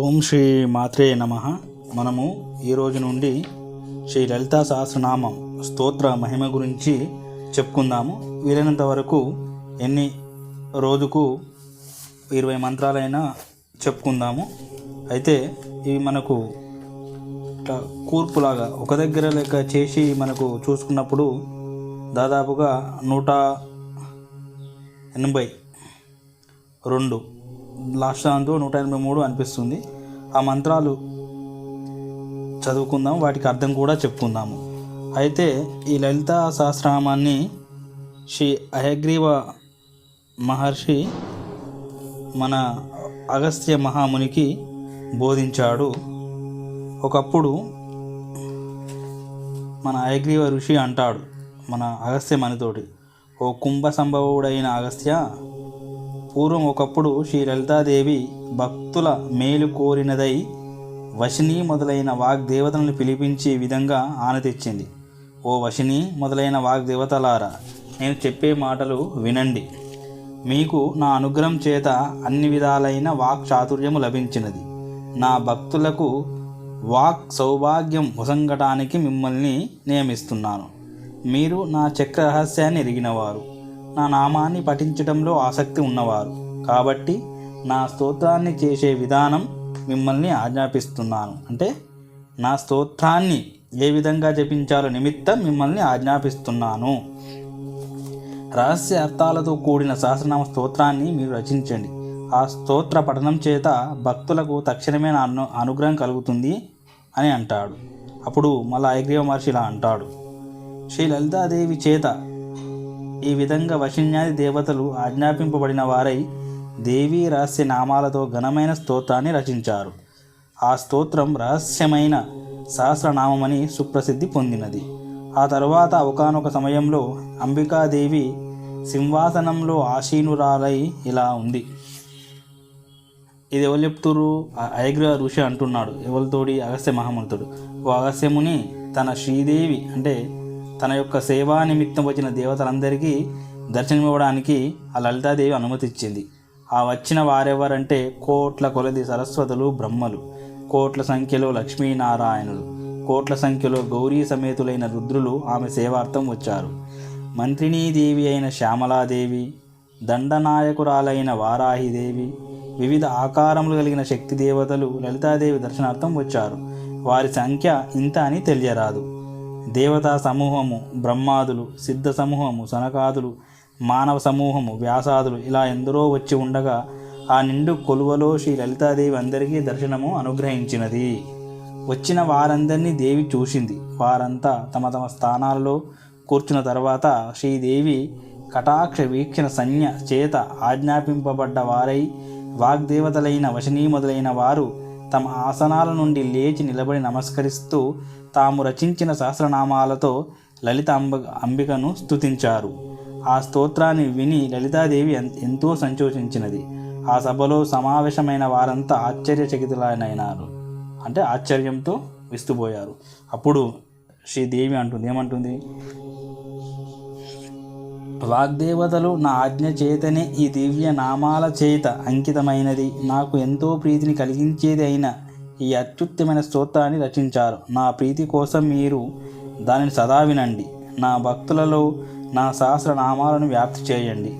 ఓం శ్రీ మాత్రే నమ. మనము ఈ రోజు నుండి శ్రీ లలితా సహస్రనామం స్తోత్ర మహిమ గురించి చెప్పుకుందాము. వీలైనంత వరకు ఎన్ని రోజుకు ఇరవై మంత్రాలైనా చెప్పుకుందాము. అయితే ఇవి మనకు ఇట్లా కూర్పులాగా ఒక దగ్గర లెక్క చేసి మనకు చూసుకున్నప్పుడు దాదాపుగా నూట ఎనభై రెండు లాస్ట్ దాంతో నూట ఎనభై మూడు అనిపిస్తుంది. ఆ మంత్రాలు చదువుకుందాం వాటికి అర్థం కూడా చెప్పుకుందాము. అయితే ఈ లలిత సహస్రనామాన్ని శ్రీ అయగ్రీవ మహర్షి మన అగస్త్య మహామునికి బోధించాడు. ఒకప్పుడు మన అయగ్రీవ ఋషి అంటాడు మన అగస్త్య మనితోటి ఓ కుంభ సంభవుడైన అగస్త్య పూర్వం ఒకప్పుడు శ్రీ లలితాదేవి భక్తుల మేలు కోరినదై వశిని మొదలైన వాగ్దేవతలను పిలిపించే విధంగా ఆన తెచ్చింది. ఓ వశిని మొదలైన వాగ్దేవతలారా నేను చెప్పే మాటలు వినండి. మీకు నా అనుగ్రహం చేత అన్ని విధాలైన వాక్ చాతుర్యము లభించినది. నా భక్తులకు వాక్ సౌభాగ్యం వసంగటానికి మిమ్మల్ని నియమిస్తున్నాను. మీరు నా చక్ర రహస్యాన్ని ఎరిగినవారు. నా నామాన్ని పఠించడంలో ఆసక్తి ఉన్నవారు. కాబట్టి నా స్తోత్రాన్ని చేసే విధానం మిమ్మల్ని ఆజ్ఞాపిస్తున్నాను. అంటే నా స్తోత్రాన్ని ఏ విధంగా జపించాలో నిమిత్తం మిమ్మల్ని ఆజ్ఞాపిస్తున్నాను. రహస్య అర్థాలతో కూడిన సహస్రనామ స్తోత్రాన్ని మీరు రచించండి. ఆ స్తోత్ర పఠనం చేత భక్తులకు తక్షణమే అను అనుగ్రహం కలుగుతుంది అని అంటాడు. అప్పుడు మళ్ళా ఐగ్రీవ మహర్షి ఇలా అంటాడు. శ్రీ లలితాదేవి చేత ఈ విధంగా వశిన్యాది దేవతలు ఆజ్ఞాపింపబడిన వారై దేవీ రహస్య నామాలతో ఘనమైన స్తోత్రాన్ని రచించారు. ఆ స్తోత్రం రహస్యమైన సహస్రనామమని సుప్రసిద్ధి పొందినది. ఆ తరువాత ఒకనొక సమయంలో అంబికాదేవి సింహాసనంలో ఆశీనురాలై ఇలా ఉంది. ఇది ఎవరు చెప్తురు అయగ్ర ఋషి అంటున్నాడు. ఎవరితోడి అగస్త్య మహామంతుడు ఓ అగస్త్యముని తన శ్రీదేవి అంటే తన యొక్క సేవా నిమిత్తం వచ్చిన దేవతలందరికీ దర్శనమివ్వడానికి ఆ లలితాదేవి అనుమతి ఇచ్చింది ఆ వచ్చిన వారెవరంటే కోట్ల కొలది సరస్వతులు బ్రహ్మలు. కోట్ల సంఖ్యలో లక్ష్మీనారాయణులు. కోట్ల సంఖ్యలో గౌరీ సమేతులైన రుద్రులు ఆమె సేవార్థం వచ్చారు. మంత్రినీదేవి అయిన శ్యామలాదేవి దండనాయకురాలైన వారాహిదేవి వివిధ ఆకారములు కలిగిన శక్తి దేవతలు లలితాదేవి దర్శనార్థం వచ్చారు. వారి సంఖ్య ఇంత అని తెలియరాదు. దేవతా సమూహము బ్రహ్మాదులు సిద్ధ సమూహము సనకాదులు మానవ సమూహము వ్యాసాదులు ఇలా ఎందరో వచ్చి ఉండగా ఆ నిండు కొలువలో శ్రీ లలితాదేవి అందరికీ దర్శనము అనుగ్రహించినది. వచ్చిన వారందరినీ దేవి చూసింది. వారంతా తమ తమ స్థానాలలో కూర్చున్న తర్వాత శ్రీదేవి కటాక్ష వీక్షణ సంజ్ఞ చేత ఆజ్ఞాపింపబడ్డ వారై వాగ్దేవతలైన వశనీ మొదలైన వారు తమ ఆసనాల నుండి లేచి నిలబడి నమస్కరిస్తూ తాము రచించిన సహస్రనామాలతో లలిత అంబ అంబికను స్తుతించారు. ఆ స్తోత్రాన్ని విని లలితాదేవి ఎంతో సంతోషించినది. ఆ సభలో సమావేశమైన వారంతా ఆశ్చర్యచకితులైనారు. అంటే ఆశ్చర్యంతో విస్తుపోయారు. అప్పుడు శ్రీదేవి అంటుంది ఏమంటుంది? వాగ్దేవతలు నా ఆజ్ఞ చేతనే ఈ దివ్య నామాల చేత అంకితమైనది. నాకు ఎంతో ప్రీతిని కలిగించేది అయిన ఈ అత్యుత్తమైన స్తోత్రాన్ని రచించారు. నా ప్రీతి కోసం మీరు దానిని సదా వినండి. నా భక్తులలో నా సహస్రనామాలను వ్యాప్తి చేయండి.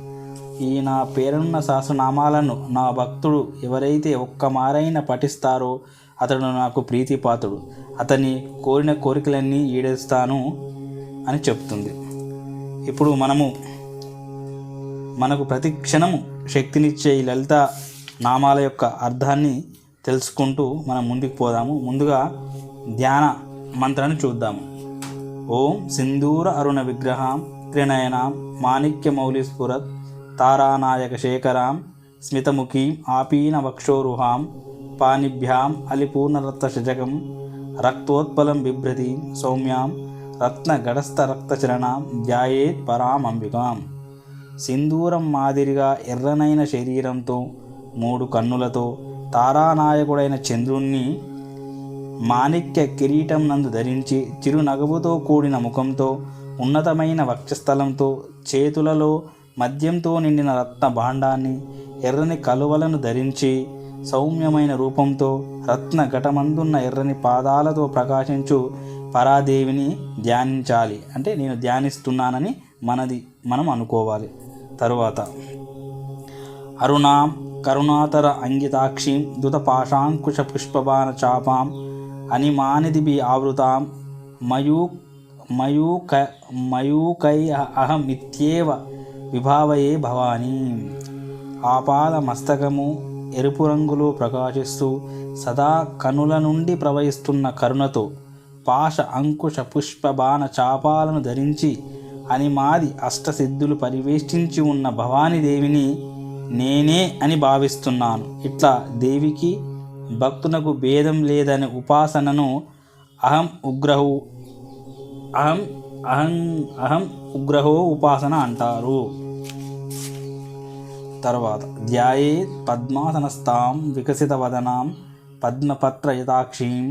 ఈ నా పేరున్న సహస్రనామాలను నా భక్తుడు ఎవరైతే ఒక్క మారైనా పఠిస్తారో అతడు నాకు ప్రీతిపాత్రుడు. అతని కోరిన కోరికలన్నీ ఈడేస్తాను అని చెప్తుంది. ఇప్పుడు మనము మనకు ప్రతి క్షణము శక్తినిచ్చే ఈ లలిత నామాల యొక్క అర్థాన్ని తెలుసుకుంటూ మనం ముందుకు పోదాము. ముందుగా ధ్యాన మంత్రాన్ని చూద్దాము. ఓం సింధూర అరుణ విగ్రహాం త్రినయనాం మాణిక్య మౌలి స్ఫురత్ తారానాయక శేఖరాం స్మితముఖీం ఆపీన వక్షోరుహాం పానిభ్యాం అలిపూర్ణరక్తశజకం రక్తోత్పలం బిభ్రతి సౌమ్యాం రత్న గడస్థ రక్తచరణాం ధ్యాయేత్ పరాం అంబికాం సింధూరం మాదిరిగా ఎర్రనైన శరీరంతో మూడు కన్నులతో తారానాయకుడైన చంద్రుణ్ణి మాణిక్య కిరీటం నందు ధరించి చిరునగవుతో కూడిన ముఖంతో ఉన్నతమైన వక్షస్థలంతో చేతులలో మద్యంతో నిండిన రత్న భాండాన్ని ఎర్రని కలువలను ధరించి సౌమ్యమైన రూపంతో రత్న ఘటమందున్న ఎర్రని పాదాలతో ప్రకాశించు పరాదేవిని ధ్యానించాలి. అంటే నేను ధ్యానిస్తున్నానని మనది మనం అనుకోవాలి. తరువాత అరుణాం కరుణాతర అంగితాక్షిం దుతపాషాంకుశ పుష్పబాణ చాపాం అనిమానిదిభి ఆవృతాం మయూ మయూక మయూకై అహమిత్యేవ విభావయే భవానీ. ఆపాద మస్తకము ఎరుపు రంగులో ప్రకాశిస్తూ సదా కనుల నుండి ప్రవహిస్తున్న కరుణతో పాశ అంకుశ పుష్ప బాణ చాపాలను ధరించి అని మాది అష్టసిద్ధులు పరివేష్టించి ఉన్న భవానీదేవిని నేనే అని భావిస్తున్నాను. ఇట్లా దేవికి భక్తునకు భేదం లేదనే ఉపాసనను అహం ఉగ్రహు అహం అహం అహం ఉగ్రహో ఉపాసన అంటారు. తర్వాత ధ్యాయే పద్మాసనస్థాం వికసిత వదనాం పద్మపత్రయతాక్షీం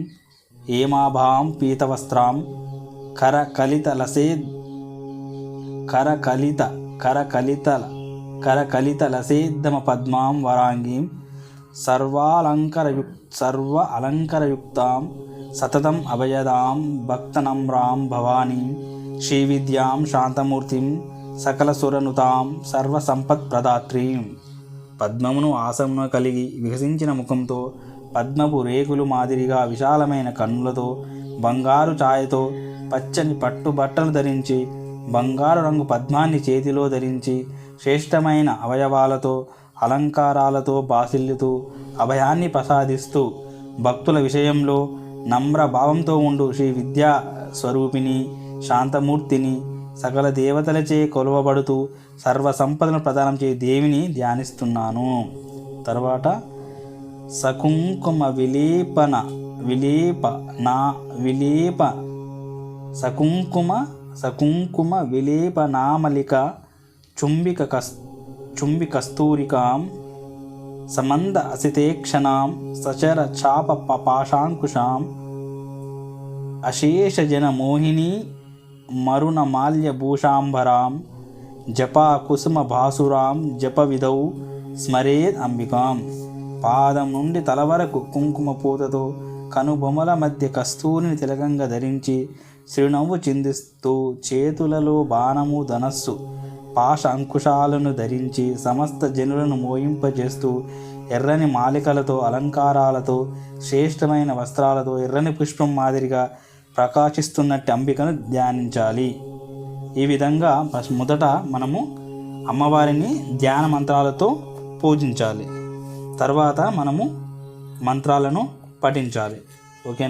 ఏమాభాం పీతవస్త్రాం కరకలిత లసే కరకలిత కరకలితల కరకలిత లసేద్దమ పద్మాం వరాంగీం సర్వాలంకరయుక్ సర్వ అలంకరయుక్తాం సతతం అభయదాం భక్తనమ్రాం భవానీ శ్రీవిద్యాం శాంతమూర్తిం సకలసురనుతాం సర్వసంపత్ సర్వసంపత్ప్రదాత్రీం. పద్మమును ఆసమున కలిగి వికసించిన ముఖంతో పద్మపు రేకులు మాదిరిగా విశాలమైన కన్నులతో బంగారు ఛాయతో పచ్చని పట్టు బట్టలు ధరించి బంగారు రంగు పద్మాన్ని చేతిలో ధరించి శ్రేష్టమైన అవయవాలతో అలంకారాలతో బాసిల్లుతూ అభయాన్ని ప్రసాదిస్తూ భక్తుల విషయంలో నమ్ర భావంతో ఉండు శ్రీ విద్యా స్వరూపిణి శాంతమూర్తిని సకల దేవతలచే కొలవబడుతూ సర్వ సంపదను ప్రదానం చే దేవిని ధ్యానిస్తున్నాను. తర్వాత సకుంకుమ విలీపన విలీప నా విలీప. సకుంకుమ సకుంకుమ విలీపనామలిక చుంబిక కస్ చుంబికస్తూరికాం సమంద అసితేక్షణాం సచర చాప పాశాంకుశాం అశేషజన మోహిని మరుణ మాల్య జపా కుసుమ భాసురాం జప విధౌ స్మరేద్ అంబికాం. పాదం నుండి తల వరకు కుంకుమ పూతతో కనుబొమల మధ్య కస్తూరిని తిలకంగా ధరించి చిరునవ్వు చిందిస్తూ చేతులలో బాణము ధనస్సు పాశ అంకుశాలను ధరించి సమస్త జనులను మోయింపజేస్తూ ఎర్రని మాలికలతో అలంకారాలతో శ్రేష్టమైన వస్త్రాలతో ఎర్రని పుష్పం మాదిరిగా ప్రకాశిస్తున్నట్టు అంబికను ధ్యానించాలి. ఈ విధంగా మొదట మనము అమ్మవారిని ధ్యాన మంత్రాలతో పూజించాలి. తర్వాత మనము మంత్రాలను పఠించాలి. ఓకేనా?